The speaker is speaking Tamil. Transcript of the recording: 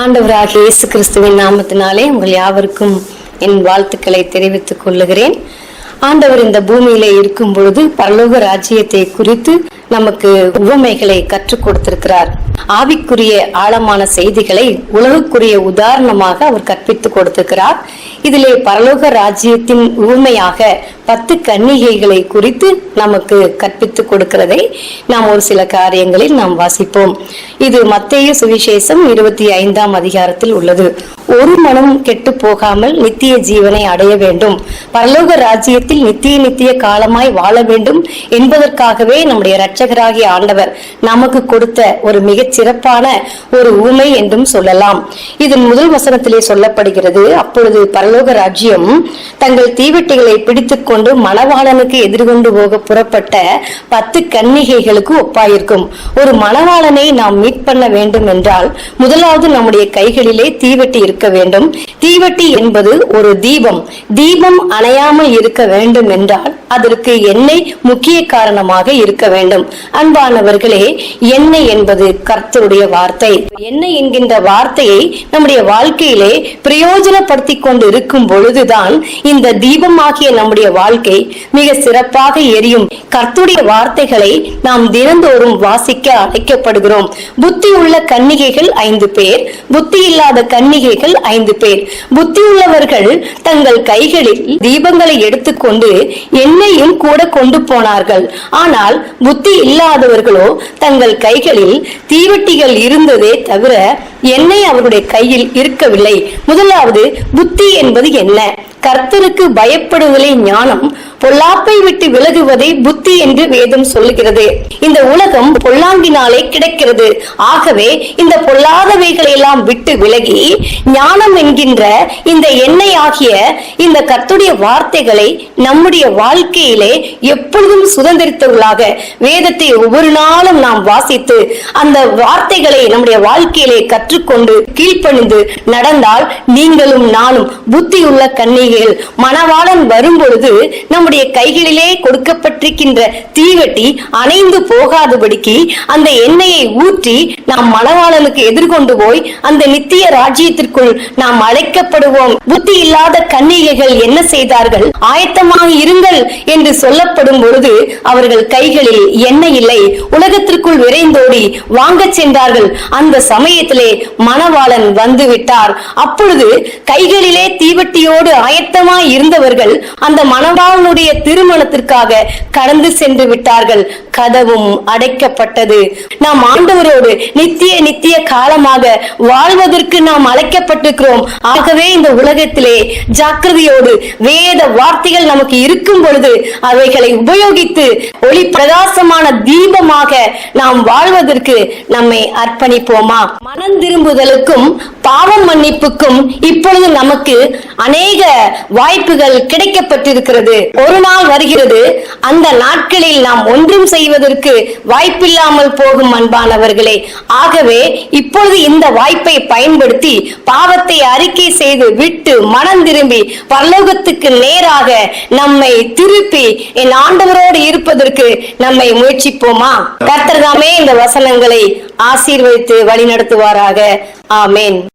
ஆண்டவராக இயேசு கிறிஸ்துவின் நாமத்தினாலே உங்கள் யாவருக்கும் என் வாழ்த்துக்களை தெரிவித்துக் கொள்ளுகிறேன். ஆண்டவர் இந்த பூமியிலே இருக்கும் பொழுது பரலோக ராஜ்யத்தை குறித்து நமக்கு உவமைகளை கற்றுக் கொடுத்திருக்கிறார். ஆவிக்குரிய ஆழமான செய்திகளை உலகுக்குரிய உதாரணமாக அவர் கற்பித்து கொடுத்திருக்கிறார். இதிலே பரலோக ராஜ்யத்தின் உவமையாக பத்து கன்னிகைகளை குறித்து நமக்கு கற்பித்துக் கொடுக்கிறதை நாம் ஒரு சில காரியங்களில் நாம் வாசிப்போம். இது மத்திய சுவிசேஷம் இருபத்தி ஐந்தாம் அதிகாரத்தில் உள்ளது. ஒரு மனம் கெட்டு போகாமல் நித்திய ஜீவனை அடைய வேண்டும். பரலோக ராஜ்யத்தில் நித்திய நித்திய காலமாய் வாழ வேண்டும் என்பதற்காகவே நம்முடைய இரட்சகராகிய ஆண்டவர் நமக்கு கொடுத்த ஒரு மிகச் சிறப்பான ஒரு ஊமை என்றும் சொல்லலாம். இதன் முதல் வசனத்திலே சொல்லப்படுகிறது அப்பொழுது பரலோக ராஜ்யம் தங்கள் தீவெட்டிகளை பிடித்துக் கொண்டு மணவாளனுக்கு எதிர்கொண்டு போக புறப்பட்ட பத்து கன்னிகைகளுக்கு ஒப்பாயிருக்கும். ஒரு மணவாளனை நாம் மீட் பண்ண வேண்டும் என்றால் முதலாவது நம்முடைய கைகளிலே தீவெட்டி இருக்க வேண்டும். தீவெட்டி என்பது ஒரு தீபம். தீபம் அணையாமல் இருக்க வேண்டும் என்றால் அதற்கு எண்ணெய் முக்கிய காரணமாக இருக்க வேண்டும். அன்பானவர்களே எண்ணெய் என்பது கர்த்தருடைய வார்த்தை. எண்ணெய் என்கின்ற வார்த்தையை நம்முடைய வாழ்க்கையிலே பிரயோஜனப்படுத்தி கொண்டு இருக்கும் பொழுதுதான் இந்த தீபமாகிய நம்முடைய வாழ்க்கை மிக சிறப்பாக எரியும். கர்த்துடைய வார்த்தைகளை நாம் தினந்தோறும் வாசிக்க அழைக்கப்படுகிறோம். புத்தி உள்ள கன்னிகைகள் ஐந்து பேர் புத்தி இல்லாத கன்னிகைகள் ஐந்து பேர். புத்தி உள்ளவர்கள் தங்கள் கைகளில் தீபங்களை எடுத்துக்கொண்டு உன்னையும் கூட கொண்டு போனார்கள். ஆனால் புத்தி இல்லாதவர்களோ தங்கள் கைகளில் தீவெட்டிகள் இருந்ததே தவிர எண்ணெய் அவருடைய கையில் இருக்கவில்லை. முதலாவது புத்தி என்பது என்ன? கர்த்தருக்கு பயப்படுதலே ஞானம். பொல்லாப்பை விட்டு விலகுவதை புத்தி என்று வேதம் சொல்லுகிறது. இந்த உலகம் பொல்லாங்கினாலே கிடைக்கிறது. ஆகவே இந்த பொல்லாதவைகளை எல்லாம் விட்டு விலகி ஞானம் என்கின்ற இந்த எண்ணெய் ஆகிய இந்த கர்த்துடைய வார்த்தைகளை நம்முடைய வாழ்க்கையிலே எப்பொழுதும் சுதந்திரித்தவர்களாக வேதத்தை ஒவ்வொரு நாளும் நாம் வாசித்து அந்த வார்த்தைகளை நம்முடைய வாழ்க்கையிலே கற்றுக்கொண்டு கீழ்ப்பணிந்து நடந்தால் நீங்களும் நானும் புத்தியுள்ள கன்னிகைகள். மணவாளன் வரும்பொழுது நம்முடைய அவருடைய கைகளிலே கொடுக்கப்பட்டிருக்கின்ற தீவெட்டி அணைந்து போகாதபடிக்கு அந்த எண்ணெயை ஊற்றி நாம் மணவாளனுக்கு எதிர்கொண்டு போய் அந்த நித்திய ராஜ்யத்திற்குள் நாம் அழைக்கப்படுவோம். புத்தி இல்லாத கன்னிகைகள் என்ன செய்தார்கள்? ஆயத்தமாக இருங்கள் என்று சொல்லப்படும் பொழுது அவர்கள் கைகளில் எண்ணெய் இல்லை. உலகத்திற்குள் விரைந்தோடி வாங்க சென்றார்கள். அந்த சமயத்திலே மணவாளன் வந்து விட்டார் அப்பொழுது கைகளிலே தீவட்டியோடு ஆயத்தமாய் இருந்தவர்கள் அந்த மணவாளனுடைய தன்னுடைய திருமணத்திற்காக கடந்து சென்று விட்டார்கள். கதவும் அடைக்கப்பட்டது. நாம் ஆண்டவரோடு நித்திய நித்திய காலமாக வாழ்வதற்கு நாம் அழைக்கப்பட்டிருக்கிறோம். ஆகவே இந்த உலகத்திலே ஜாக்கிரதையோடு வேத வார்த்தைகள் நமக்கு இருக்கும் பொழுது அவைகளை உபயோகித்து ஒளி பிரகாசமான தீபமாக நாம் வாழ்வதற்கு நம்மை அர்ப்பணிப்போமா? மனம் திரும்புதலுக்கும் பாவம் மன்னிப்புக்கும் இப்பொழுது நமக்கு அநேக வாய்ப்புகள் கிடைக்கப்பட்டிருக்கிறது. ஒரு நாள் வருகிறது. அந்த நாட்களில் நாம் ஒன்றும் செய்வதற்கு வாய்ப்பில்லாமல் போகும் அன்பானவர்களே. ஆகவே இப்பொழுது இந்த வாய்ப்பை பயன்படுத்தி பாவத்தை அறிக்கை செய்து விட்டு மனம் திரும்பி பரலோகத்துக்கு நேராக நம்மை திருப்பி என் ஆண்டவரோடு இருப்பதற்கு நம்மை முயற்சிப்போமா? கர்த்தர்தாமே இந்த வசனங்களை ஆசீர்வதித்து வழிநடத்துவாராக. ஆமேன்.